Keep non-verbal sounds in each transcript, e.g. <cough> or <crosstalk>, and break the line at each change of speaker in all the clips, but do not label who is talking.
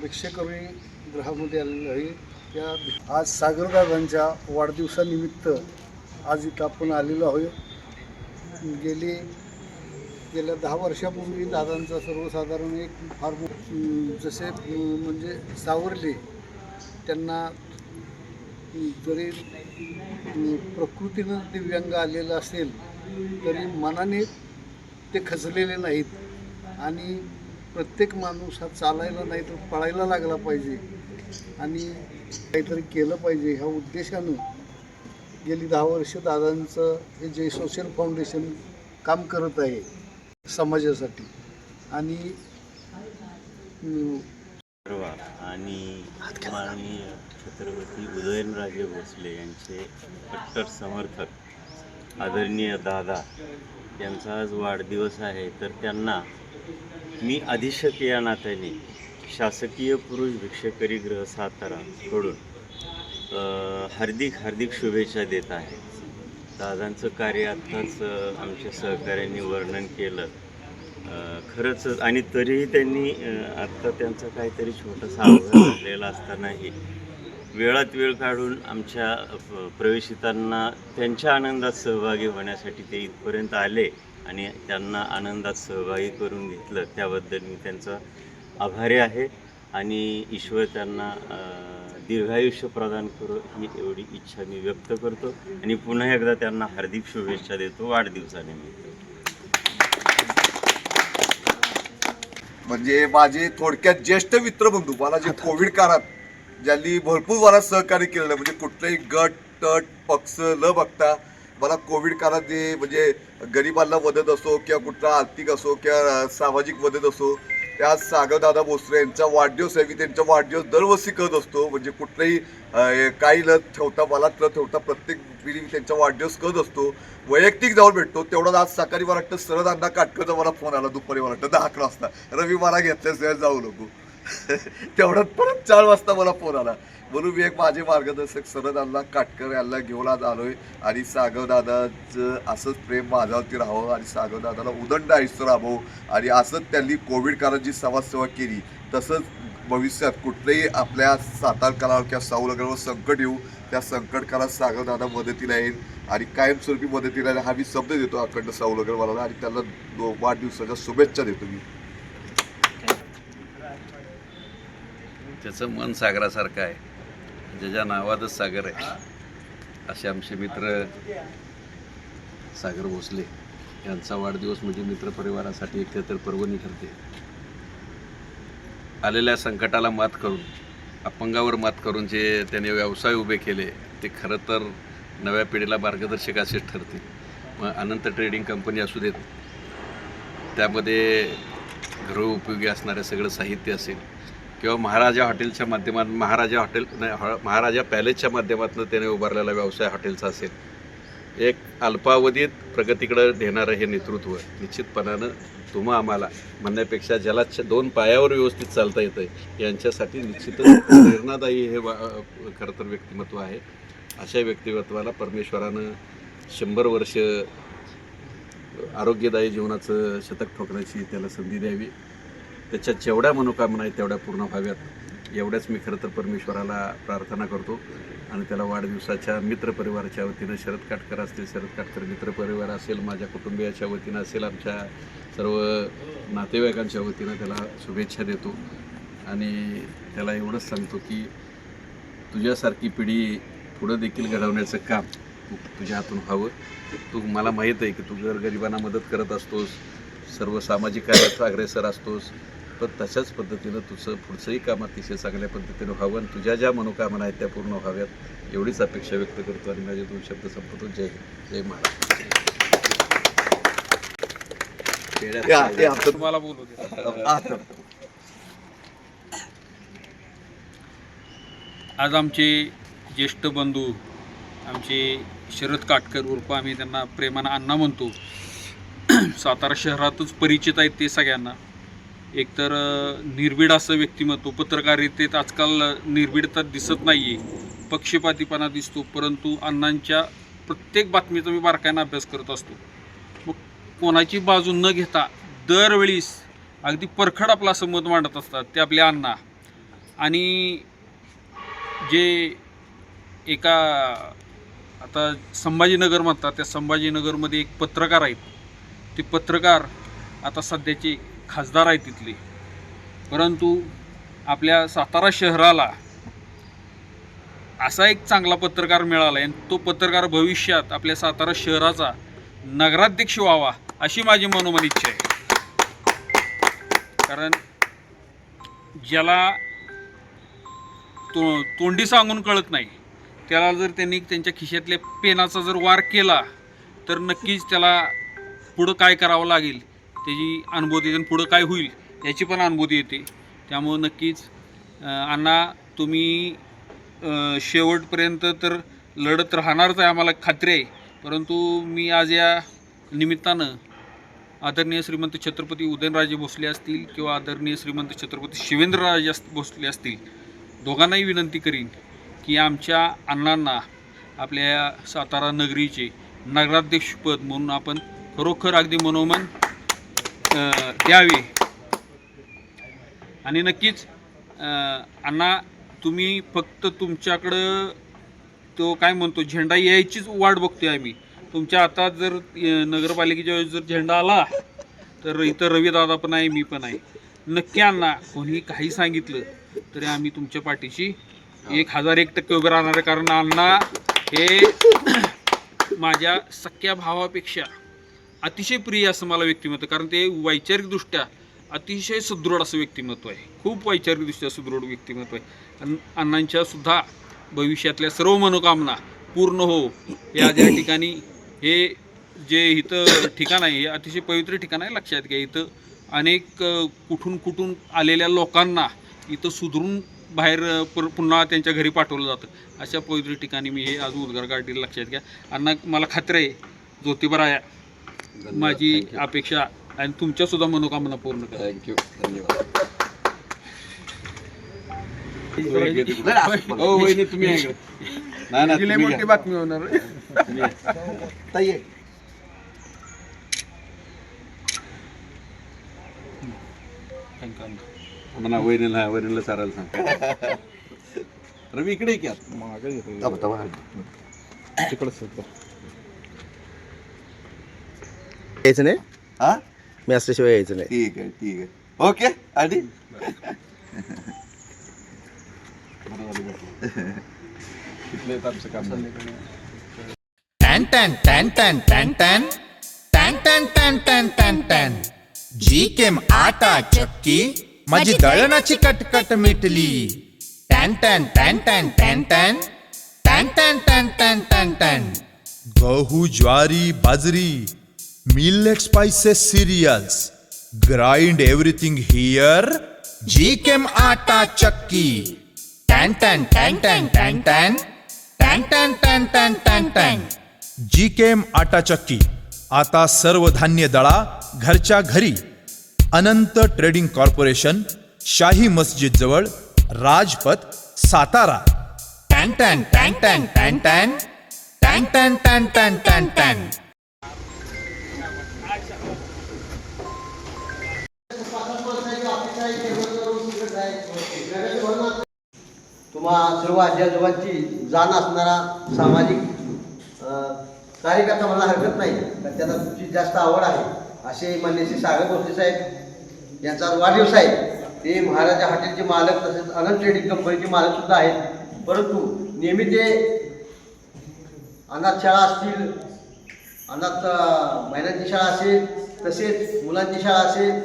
भिक्षेकरी ग्रहामध्ये आलेलं आहे. त्या आज सागरदादांच्या वाढदिवसानिमित्त आज इथं आपण आलेलो आहोत. गेली गेल्या दहा वर्षापूर्वी दादांचा सर्वसाधारण एक फार जसे म्हणजे सावरले त्यांना जरी प्रकृतीनं दिव्यांग आलेलं असेल तरी मनाने ते खचलेले नाहीत. आणि प्रत्येक माणूस हा चालायला नाही तर पळायला लागला पाहिजे. आणि काहीतरी केलं पाहिजे ह्या उद्देशानं गेली दहा वर्ष दादांचं हे जे सोशल फाउंडेशन काम करत आहे समाजासाठी. आणि
आणि माननीय छत्रपती उदयनराजे भोसले यांचे कट्टर समर्थक आदरणीय दादा यांचा आज वाढदिवस आहे. तर त्यांना मी अधीक्षक या नात्याने शासकीय पुरुष भिक्षकरी गृह साताराकडून हार्दिक हार्दिक शुभेच्छा देत आहे. दादांचं कार्य आत्ताच आमच्या सहकाऱ्यांनी वर्णन केलं. खरंच आणि तरीही त्यांनी आत्ता त्यांचा काहीतरी छोटासा अवघड झालेला असतानाही वेळात वेळ काढून आमच्या प्रवेशितांना त्यांच्या आनंदात सहभागी होण्यासाठी ते इथपर्यंत आले. आणि त्यांना आनंदात सहभागी करून घेतलं त्याबद्दल मी त्यांचा आभारी आहे. आणि ईश्वर त्यांना दीर्घायुष्य प्रदान करो ही एवढी इच्छा मी व्यक्त करतो. आणि पुन्हा एकदा त्यांना हार्दिक शुभेच्छा देतो वाढदिवसानिमित्त.
म्हणजे माझे थोडक्यात ज्येष्ठ मित्र बंधू मला जे कोविड काळात ज्यांनी भरपूर मला सहकार्य केलेलं म्हणजे कुठलाही गट तट पक्ष न बघता मला कोविड काळात जे म्हणजे गरिबांना मदत असो किंवा कुठला आर्थिक असो किंवा सामाजिक मदत असो त्या सागरदादा भोसले यांचा वाढदिवस आहे. मी त्यांचा वाढदिवस दरवर्षी करत असतो. म्हणजे कुठलाही काही न ठेवता मला न ठेवता प्रत्येक पिढी मी त्यांचा वाढदिवस करत असतो. वैयक्तिक जाऊन भेटतो. तेवढाच आज सकाळी मला वाटतं सरळ काटकरचा मला फोन आला दुपारी मला वाटतं दहा अकरा वाजता. रवी मला घेतल्याशिवाय जाऊ नको. <laughs> तेवढ्यात परत चार वाजता मला फोन आला. म्हणून मी एक माझे मार्गदर्शक सरदांना काटकर यांना घेऊन आज आलोय. आणि सागरदादाचं असंच प्रेम माझ्यावरती राहावं आणि सागरदादाला उदंड आयुष्य राहावं आणि असंच त्यांनी कोविड काळात जी समाजसेवा केली. तसंच भविष्यात कुठलेही आपल्या सातार कलावर किंवा साऊनगरवर संकट येऊ त्या संकट काळात सागरदादा मदतीला येईल. आणि कायमस्वरूपी मदतीला येईल हा मी शब्द देतो अखंड साऊनगरवाला आणि त्यांना दो- वाढदिवसाच्या शुभेच्छा देतो मी.
त्याचं मन सागरासारखं आहे. म्हणजे ज्याच्या नावातच सागर आहे. असे आमचे मित्र सागर भोसले यांचा वाढदिवस म्हणजे मित्रपरिवारासाठी एकत्र पर्वणी ठरते. आलेल्या संकटाला मात करून अपंगावर मात करून जे त्याने व्यवसाय उभे केले ते खरं तर नव्या पिढीला मार्गदर्शक असेच ठरतील मग अनंत ट्रेडिंग कंपनी असू देत त्यामध्ये घरोपयोगी असणारे सगळं साहित्य असेल किंवा महाराजा हॉटेलच्या माध्यमातून महाराजा हॉटेल नाही, हॉ- महाराजा पॅलेसच्या माध्यमातून त्याने उभारलेला व्यवसाय हॉटेलचा असेल. एक अल्पावधीत प्रगतीकडे नेणारं हे नेतृत्व निश्चितपणानं तुम्हा आम्हाला म्हणण्यापेक्षा ज्याला दोन पायावर व्यवस्थित चालता येतं यांच्यासाठी निश्चितच प्रेरणादायी हे वा- खरं तर व्यक्तिमत्व आहे. अशा व्यक्तिमत्वाला परमेश्वरानं शंभर वर्ष आरोग्यदायी जीवनाचं शतक ठोकण्याची त्याला संधी द्यावी. त्याच्या जेवढ्या मनोकामना आहेत तेवढ्या पूर्ण व्हाव्यात. एवढ्याच मी खरं तर परमेश्वराला प्रार्थना करतो. आणि त्याला वाढदिवसाच्या मित्रपरिवाराच्या वतीनं शरद काटकर असतील शरद काटकर मित्रपरिवार असेल माझ्या कुटुंबियाच्या वतीनं असेल आमच्या सर्व नातेवाईकांच्या वतीनं त्याला शुभेच्छा देतो. आणि त्याला एवढंच सांगतो की तुझ्यासारखी पिढी पुढं देखील घडवण्याचं काम तू तुझ्या हातून व्हावं. तू मला माहीत आहे की तू जर गरिबांना मदत करत असतोस सर्व सामाजिक कार्यात अग्रेसर असतोस पण तशाच पद्धतीनं तुझं पुढचंही काम अतिशय चांगल्या पद्धतीनं व्हावं आणि तुझ्या ज्या मनोकामना आहेत त्या पूर्ण व्हाव्यात एवढीच अपेक्षा व्यक्त करतो आणि माझे दोन शब्द संपतो जय हिंद. जय महाराज
तुम्हाला बोलू आज आमचे ज्येष्ठ बंधू आमचे शरद काटकर उर्फ आम्ही त्यांना प्रेमानं अण्णा म्हणतो. सातारा शहरातच परिचित आहेत ते सगळ्यांना. एकतर निर्भीड असं व्यक्तिमत्व पत्रकारितेत आजकाल निर्भीडता दिसत नाही आहे पक्षपातीपणा दिसतो परंतु अण्णांच्या प्रत्येक बातमीचा मी बारकाईनं अभ्यास करत असतो. मग कोणाची बाजू न घेता दरवेळीस अगदी परखड आपला असं मत मांडत असतात ते आपले अण्णा. आणि जे एका आता संभाजीनगर म्हणतात त्या संभाजीनगरमध्ये एक पत्रकार आहेत. ते पत्रकार आता सध्याचे खासदार आहेत तिथले. परंतु आपल्या सातारा शहराला असा एक चांगला पत्रकार मिळाला आहे आणि तो पत्रकार भविष्यात आपल्या सातारा शहराचा नगराध्यक्ष व्हावा अशी माझी मनोमन इच्छा आहे. कारण ज्याला तो तोंडी सांगून कळत नाही त्याला जर त्यांनी त्यांच्या खिशातल्या पेनाचा जर वार केला तर नक्कीच त्याला पुढं काय करावं लागेल त्याची अनुभूती येते आणि पुढं काय होईल याची पण अनुभूती येते. त्यामुळं नक्कीच अण्णा तुम्ही शेवटपर्यंत तर लढत राहणारच आहे आम्हाला खात्री आहे. परंतु मी आज या निमित्तानं आदरणीय श्रीमंत छत्रपती उदयनराजे भोसले असतील किंवा आदरणीय श्रीमंत छत्रपती शिवेंद्रराजे अस भोसले असतील दोघांनाही विनंती करीन की आमच्या अण्णांना आपल्या सातारा नगरीचे नगराध्यक्षपद म्हणून आपण खरोखर अगदी मनोमन द्यावे. आणि नक्कीच अण्णा तुम्ही फक्त तुमच्याकडं तो काय म्हणतो झेंडा यायचीच वाट बघतोय आम्ही. तुमच्या आता जर नगरपालिकेच्या वेळेस जर झेंडा आला तर इथं रविदादा पण आहे मी पण आहे. नक्की अण्णा कोणी काही सांगितलं तरी आम्ही तुमच्या पाठीशी एक हजार एक टक्के उभे राहणार आहे. कारण अण्णा हे <clears throat> माझ्या सख्या भावापेक्षा अतिशय प्रिय असं मला व्यक्तिमत्व कारण ते वैचारिकदृष्ट्या अतिशय सुदृढ असं व्यक्तिमत्व आहे. खूप वैचारिकदृष्ट्या सुदृढ व्यक्तिमत्व आहे. अन अण्णांच्या सुद्धा भविष्यातल्या सर्व मनोकामना पूर्ण हो या ज्या ठिकाणी हे जे इथं ठिकाण आहे हे अतिशय पवित्र ठिकाण आहे लक्षात घ्या. इथं अनेक कुठून कुठून आलेल्या लोकांना इथं सुधरून बाहेर पुन्हा त्यांच्या घरी पाठवलं जातं. अशा पवित्र ठिकाणी मी हे आज उद्गार काढलेलं लक्षात घ्या. अण्णा मला खात्री आहे ज्योतिबराया माझी अपेक्षा आणि तुमच्या सुद्धा मनोकामना पूर्ण करा.
थँक्यू धन्यवाद. हो वहिनी तुम्ही आहे. <laughs> नाही नाही तुम्ही घ्या.
बातमी होणार.
तुम्ही.
थँक्यू
म्हणा वहिनीला वहिनीला चारायला सांग. <laughs> रवी इकडे ये की आता.
थांबा,
यायचं नाही
हा
मी असल्याशिवाय यायचं नाही
ठीक आहे ठीक आहे ओके आणि
टॅन टॅन टॅन टॅन टॅन टॅन टॅन टॅन टॅन टॅन टॅन टॅन जी केम आटा चक्की माझी दळणाची कटकट मिटली टॅन टॅन टॅन टॅन टॅन टॅन टॅन टॅन टॅन टॅन टॅन टॅन गहू ज्वारी बाजरी millet spices cereals grind everything here जी केम आटा चक्की टॅन टॅन टॅन टॅन टॅन टॅन टॅन टॅन टॅन टॅन टॅन टॅन जी केम आटा चक्की आता सर्व धान्य दळा घरच्या घरी अनंत ट्रेडिंग कॉर्पोरेशन शाही मस्जिद जवळ राजपथ सातारा टॅन टॅन टॅन टॅन टॅन टॅन टॅन टॅन टॅन टॅन टॅन टॅन
तुम्हा सर्व आजी आजोबांची जाण असणारा सामाजिक कार्यकर्ता मला हरकत नाही कारण त्यांना तुमची जास्त आवड आहे असे मान्य श्री सागर गोष्टी साहेब यांचा आज वाढदिवस आहे. ते महाराजा हॉटेलचे मालक तसेच अनंत ट्रेडिंग कंपनीचे मालक सुद्धा आहेत. परंतु नेहमी ते अनाथ शाळा असतील अनाथ महिलांची शाळा असेल तसेच मुलांची शाळा असेल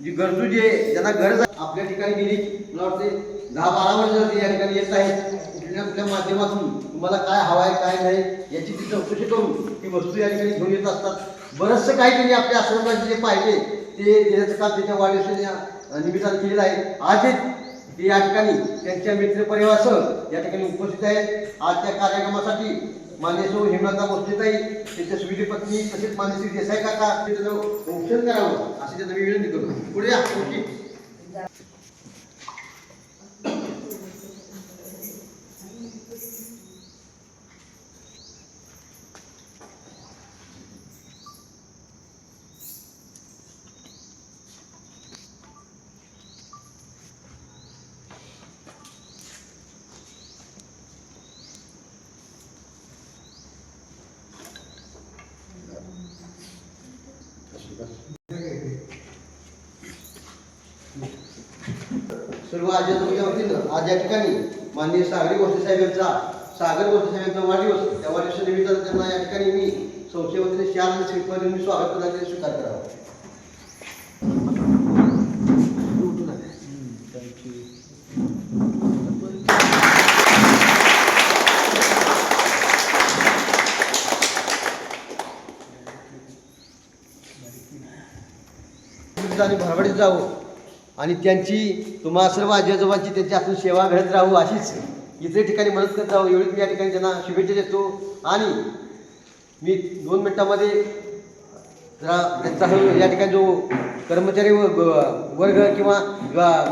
जी गरजू जे ज्यांना गरज आपल्या ठिकाणी गेली मला वाटते दहा बारा वर्ष या ठिकाणी येत आहेत. कुठल्या कुठल्या माध्यमातून तुम्हाला काय हवं आहे काय नाही याची ती चौकशी करून ती वस्तू या ठिकाणी घेऊन येत असतात. बरंचसं काही त्यांनी आपल्या आश्रमात जे पाहिजे ते देण्याचं काम त्याच्या वाढदिवसाच्या निमित्तानं केलेलं आहे. आजच ते या ठिकाणी त्यांच्या मित्रपरिवारासह या ठिकाणी उपस्थित आहेत. आज त्या कार्यक्रमासाठी मान्यसो हेमलता आहे त्यांच्या सुविधी पत्नी तसेच मान्यश्री देसाई काका हे त्याचं औषध करावं अशी त्यांना मी विनंती करतो. पुढे या किंवा सर्व आज्याच्या वतीनं आज या ठिकाणी माननीय सागरी गोष्टी साहेब यांचा सागर गोष्टी साहेब यांचा वाढदिवस त्या वाढदिवसानिमित्त त्यांना या ठिकाणी मी संशय वतीने शाल आणि मी स्वागत करण्याचे स्वीकार करावा. आणि भरभडीत जावं. आणि त्यांची तुम्हा सर्व आजी आजोबांची त्यांची आपण सेवा घडत राहू अशीच इतर ठिकाणी मदत करत राहू एवढीच मी या ठिकाणी त्यांना शुभेच्छा देतो. आणि मी दोन मिनटामध्ये जरा त्यांचा या ठिकाणी जो कर्मचारी व- वर्ग किंवा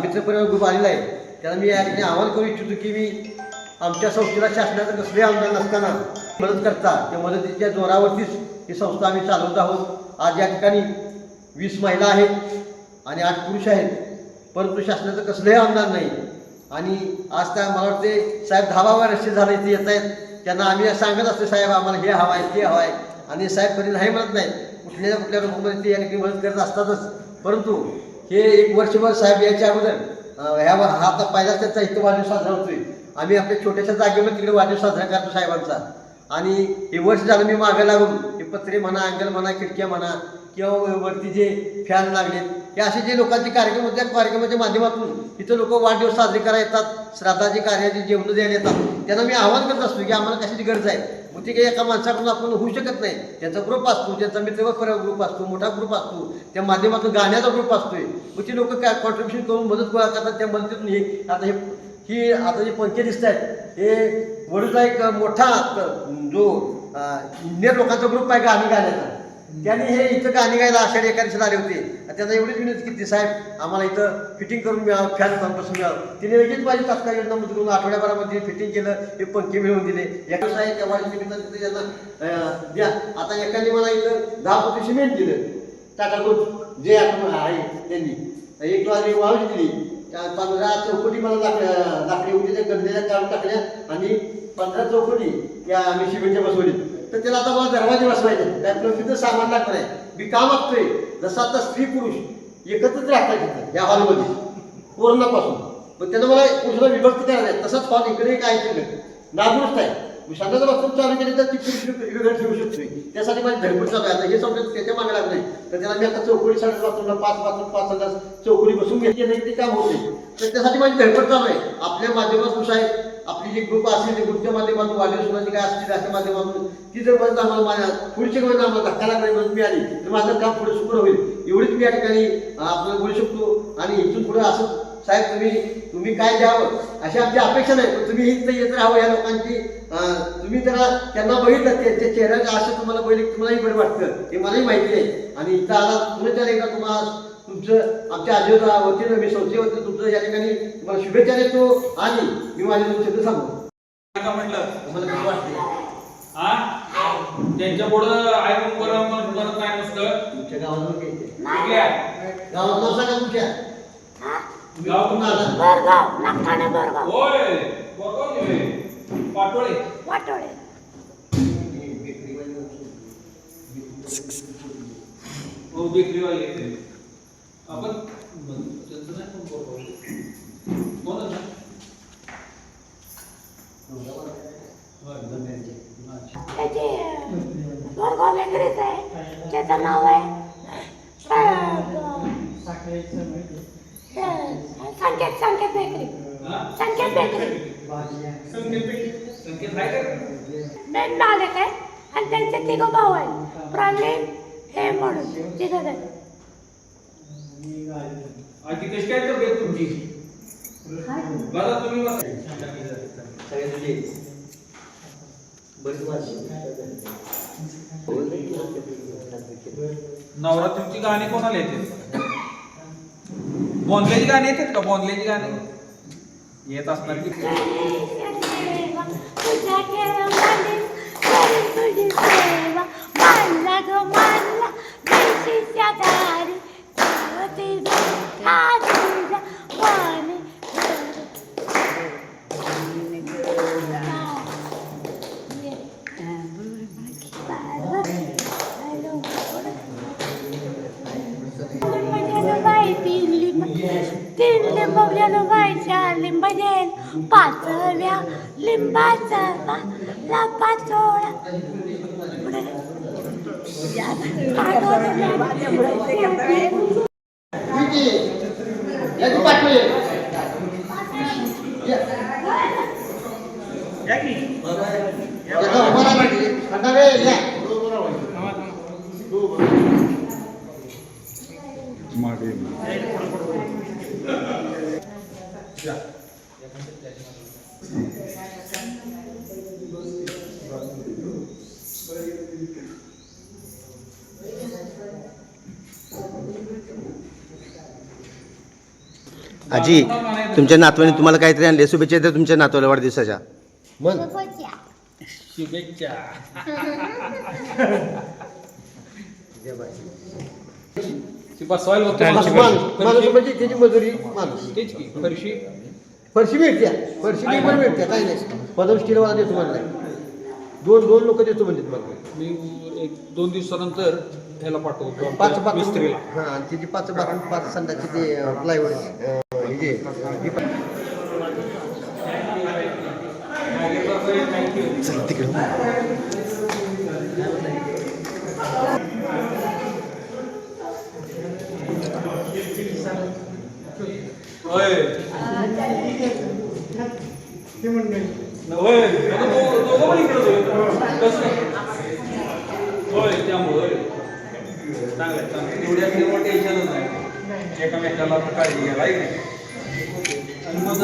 मित्रपरिवार ग्रुप आलेला आहे त्याला मी या ठिकाणी आवाहन करू इच्छितो की मी आमच्या संस्थेला शासनाचं कसले आमदार नसताना मदत करता त्या मदतीच्या जोरावरतीच ही संस्था आम्ही चालवत आहोत. आज या ठिकाणी वीस महिला आहेत आणि आठ पुरुष आहेत. परंतु शासनाचं कसलंही आमदार नाही. आणि आज त्या मला वाटते साहेब धाबावर रस्ते झाले ते येत आहेत. त्यांना आम्ही सांगत असतो साहेब आम्हाला हे हवं आहे ते हवं आहे. आणि साहेब कधी नाही म्हणत नाही कुठल्या कुठल्या रूपमध्ये ते या ठिकाणी मदत करत असतातच. परंतु हे एक वर्षभर साहेब याच्या अगोदर ह्यावर ह्या हा आता पहिलाच त्याचा इथं वाढदिवस साजरा होतोय. आम्ही आपल्या छोट्याशा जागेवर तिकडे वाढदिवस साजरा करतो साहेबांचा. आणि हे वर्ष झालं मी मागं लागून हे पत्रे म्हणा अँगल म्हणा खिडक्या म्हणा किंवा वरती जे फॅन लागलेत हे असे जे लोकांचे कार्यक्रम होते त्या कार्यक्रमाच्या माध्यमातून इथं लोक वाढदिवस साजरे करायला येतात श्राद्धाची कार्याची जेवण द्यायला येतात. त्यांना मी आवाहन करत असतो की आम्हाला कशाची गरज आहे? मग ते काही एका माणसाकडून आपण होऊ शकत नाही. त्यांचा ग्रुप असतो त्यांचा मित्र ग्रुप असतो मोठा ग्रुप असतो त्या माध्यमातून गाण्याचा ग्रुप असतोय. मग ते लोक काय कॉन्ट्रीब्युशन करून मदत गोळा करतात त्या मदतीतून हे आता हे ही आता जे पंखे दिसत आहेत हे वडूचा एक मोठा जो इंडियन लोकांचा ग्रुप आहे गाणी गाण्याचा? त्यांनी हे इथं गाणी गायला आषाढी एकादशीला आले होते. त्यांना एवढीच विनंती केली साहेब आम्हाला इथं फिटिंग करून मिळावं फॅन बसून मिळावं. तिने लगेच माझी तात्काळ योजना मंजूर करून आठवड्याभरामध्ये फिटिंग केलं हे पंखे मिळवून दिले. एका साहेब त्या वाढीच्या त्यांना द्या. आता एकाने मला इथं दहा पोती सिमेंट दिलं. टाटा ग्रुप जे आपण आहे त्यांनी. एक वाजवी वाळूच दिली. पंधरा चौकटी मला लाकड लाकडी होती त्या गंधेल्या काढून टाकल्या आणि पंधरा चौकटी या आम्ही सिमेंटच्या बसवली तर त्याला आता मला दरवाजे बसवायचे. त्यातलं तिथं सामान लागणार आहे. मी का मागतोय जसं आता स्त्री पुरुष एकत्रच राहतात तिथं या हॉलमध्ये. कोरोनापासून. पण त्यानं मला पुरुषाला विभक्त करायचं आहे तसंच हॉल इकडे काय तिकडे. नादुरुस्त आहे. मी शांताचं बाथरूम चालू केली तर ती पुरुष वेगळं ठेवू शकतोय. त्यासाठी माझी धडपड चालू आहे. आता हे समजत त्याच्यामागे लागलं तर त्याला मी आता चौकडी साडे बाथरूमला पाच बाथरूम पाच हजार चौकडी बसून घेतली नाही ते काम होते. तर त्यासाठी माझी धडपड चालू आहे. आपल्या माध्यमात माध्यमातून आहे आपली जी ग्रुप असेल ते ग्रुपच्या माध्यमातून वाढदिवसाची काय असतील अशा माध्यमातून. ती जर मदत आम्हाला माझ्या पुढची वेळेला आम्हाला धक्का लागणारी मदत मिळाली तर माझं काम पुढे सुकर होईल. एवढीच मी या ठिकाणी अं, आपल्याला बोलू शकतो. आणि इथून पुढे असं साहेब तुम्ही तुम्ही काय द्यावं? अशी आमची अपेक्षा नाही पण तुम्ही इथं येत राहावं या लोकांची. तुम्ही जरा त्यांना बघितलं त्यांच्या चेहऱ्याला असं तुम्हाला बघितलं तुम्हालाही बरं वाटतं. हे मलाही माहिती आहे. आणि इथं आला पुन्हा एकदा तुम्हाला तुमचं आमच्या आजीच्या वतीनं मी संस्थेवतीनं तुमचं या ठिकाणी तुम्हाला शुभेच्छा देतो आणि मी माझे दोन शब्द सांगतो
का म्हटलं
तुम्हाला कसं वाटते
हा त्यांच्या पुढं आई बरं म्हणत नाही नुसतं
तुमच्या गावात लोक येते
कुठले आहे?
गावात नाव सांगा तुमच्या तुम्ही
गाव
कुठून आला
होय बरोबर आहे. पाटोळे हो बेकरीवाले. आपण त्यांचं नाही कोण
त्याचे आहे त्याचं नाव आहे Sanket Sanket bakery Sanket bakery main मालक काय आणि त्यांचे तिघं भाऊ आहेत. प्रवीण हे म्हणून तिघं जण.
कशी काय तब्येत तुमची? बघा. तुम्ही नवरात्रीची गाणी कोणाला येतात बोंदल्याची गाणी येतात का? बोंदल्याची गाणी? येत असणार की.
तुझ्या तीन लिंब तीन लिंबवल्यानं बाईच्या लिंबाजेन पाचव्या लिंबाचा पाला पाचोळा
याची
आजी तुमच्या नातवाने तुम्हाला काहीतरी आणले. शुभेच्छा द्या तुमच्या नातवाला वाढदिवसाच्या.
मन.
शुभेच्छा. <laughs> <laughs> ती बसवायला होतं.
माणूस
फरशी-
माणूस म्हणजे त्याची मजुरी माणूस.
तेच की फरशी.
फरशी मिळते. फरशी मी पण मिळते. काही नाही. पदम स्टीलवाला देतो म्हणलाय. दोन दोन लोक देतो मला.
मी एक दोन दिवसानंतर ह्याला पाठवतो.
पाच
आपल्या
बाथरूम
मिस्त्रीला.
हां आणि त्याची पाच बाथरूम पाच संडाची ते प्लायवूड हे जे हे पण-
चला तिकडे.
होय. दोघं पण कसं होय त्यामुळे चांगलं चांगलं टेन्शनच नाही. एकामेकाला काळजी घ्यायला आणि मग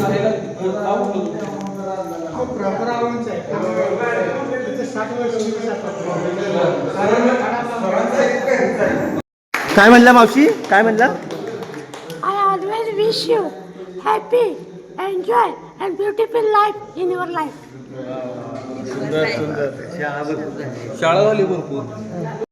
काय म्हणला मावशी? काय म्हणला?
wish you happy, enjoy, and beautiful life in your life.
शाळा झाली भरपूर